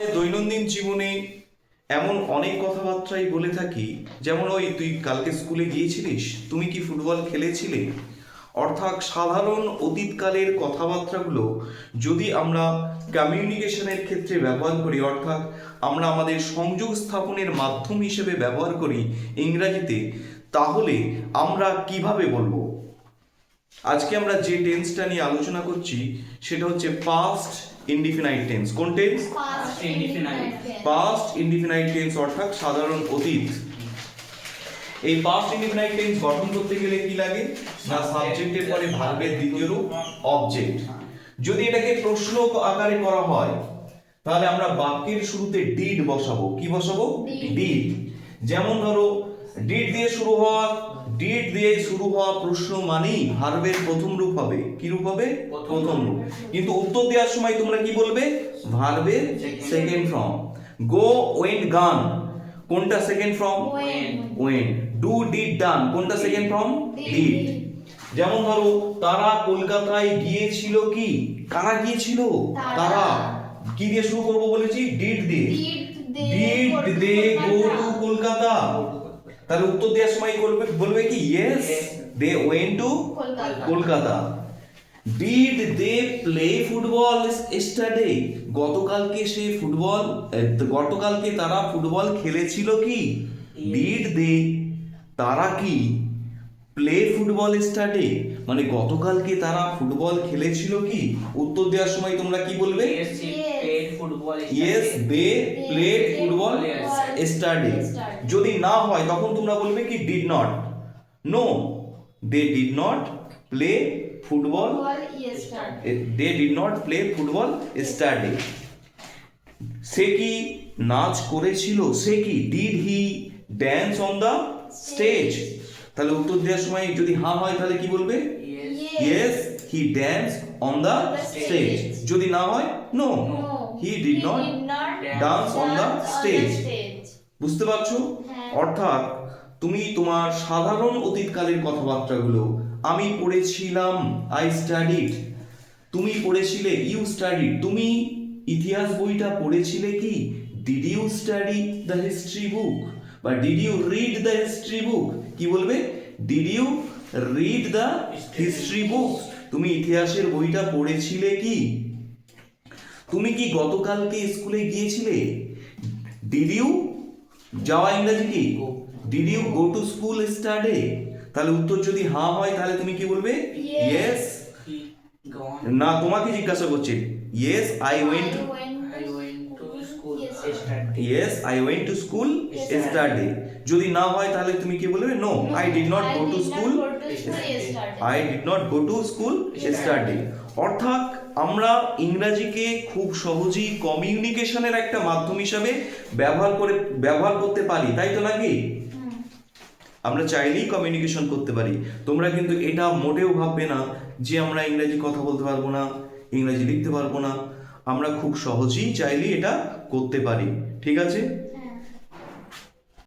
দৈনন্দিন জীবনে এমন অনেক কথাবার্তাই বলে থাকি, যেমন ওই তুই কালকে স্কুলে গিয়েছিলিস, তুমি কি ফুটবল খেলেছিলে? অর্থাৎ সাধারণ অতীতকালের কথাবার্তাগুলো যদি আমরা কমিউনিকেশনের ক্ষেত্রে ব্যবহার করি, অর্থাৎ আমরা আমাদের সংযোগ স্থাপনের মাধ্যম হিসেবে ব্যবহার করি ইংরাজিতে, তাহলে আমরা কীভাবে বলব? আজকে আমরা যে টেন্সটা নিয়ে আলোচনা করছি সেটা হচ্ছে পাস্ট ইনডিফিনাইট টেন্স কোন tense Past Indefinite. Past indefinite tense অর্থাৎ সাধারণ অতীত। এই পাস্ট ইনডিফিনাইট টেন্স গঠন করতে গেলে কি লাগে? না সাবজেক্টের পরে ভার্বের দ্বিতীয় রূপ অবজেক্ট যদি এটাকে প্রশ্ন আকারে করা হয় তাহলে আমরা বাক্যের শুরুতে ডিড বসাবো। কি বসাবো? ডিড যেমন ধরো ডিড দিয়ে শুরু হওয়া ডিড দিয়ে শুরু হওয়া প্রশ্ন মানেই ভার্বের প্রথম রূপ হবে। কি রূপ হবে? প্রথম রূপ। কিন্তু উত্তর দেওয়ার সময় তোমরা কি বলবে? ভার্বের সেকেন্ড ফর্ম গো ওয়েন গান কোনটা second form. Went do did done কোনটা সেকেন্ড ফর্ম ডিড যেমন ধরো তারা কলকাতায় গিয়েছিল কি? কারা গিয়েছিল? তারা। তারা। কি দিয়ে শুরু করব বলেছি? ডিড দিয়ে। Did they go to Kolkata. তাহলে উত্তর দেওয়ার সময় বলবে বলবে কি? Yes they went to Kolkata. Did they play football yesterday গতকালকে সে ফুটবল গতকালকে তারা ফুটবল খেলেছিল কি? ডিড দে তারা কি প্লে ফুটবল স্টাডে মানে গতকালকে তারা ফুটবল খেলেছিল কি? উত্তর দেওয়ার সময় তোমরা কি বলবে. Yes they played football yesterday যদি না হয় তখন তোমরা বলবে কি did not no they did not play football they did not play football yesterday সে কি নাচ করেছিল? সে কি did he dance on the stage তাহলে উত্তর দেওয়ার সময় যদি হ্যাঁ হয় তাহলে কি বলবে? Yes he dance on the stage যদি না হয় no he did not dance on the stage বুঝতে পারছ? হ্যাঁ। অর্থাৎ তুমি তোমার সাধারণ অতীতকালের কথাবার্তাগুলো আমি পড়েছিলাম আই স্টাডিড তুমি পড়েছিলে ইউ স্টাডি তুমি ইতিহাস বইটা পড়েছিলে কি? Did you study the history book বা did you read the history book কি বলবে? Did you read the history book তুমি ইতিহাসের বইটা পড়েছিলে কি? তুমি কি গতকালকে স্কুলে গিয়েছিলে? ডিড ইউ যাওয়া ইংরেজি কি? Did you go to school yesterday তাহলে উত্তর যদি হ্যাঁ হয় তাহলে তুমি কি বলবে? ইয়েস না তোমাকে জিজ্ঞাসা করছে। Yes I went. Yes I went to school Yesterday. স্টাডে যদি না হয় তাহলে তুমি কি বলবে? No I did not go to school I did not go to school study অর্থাৎ আমরা ইংরাজিকে খুব সহজেই কমিউনিকেশনের একটা মাধ্যম হিসাবে ব্যবহার করে ব্যবহার করতে পারি তাই তো নাকি? আমরা চাইলেই কমিউনিকেশন করতে পারি। তোমরা কিন্তু এটা মোটেও ভাববে না যে আমরা ইংরাজি কথা বলতে পারব না ইংরাজি লিখতে পারব না। আমরা খুব সহজেই চাইলেই এটা করতে পারি। ঠিক আছে?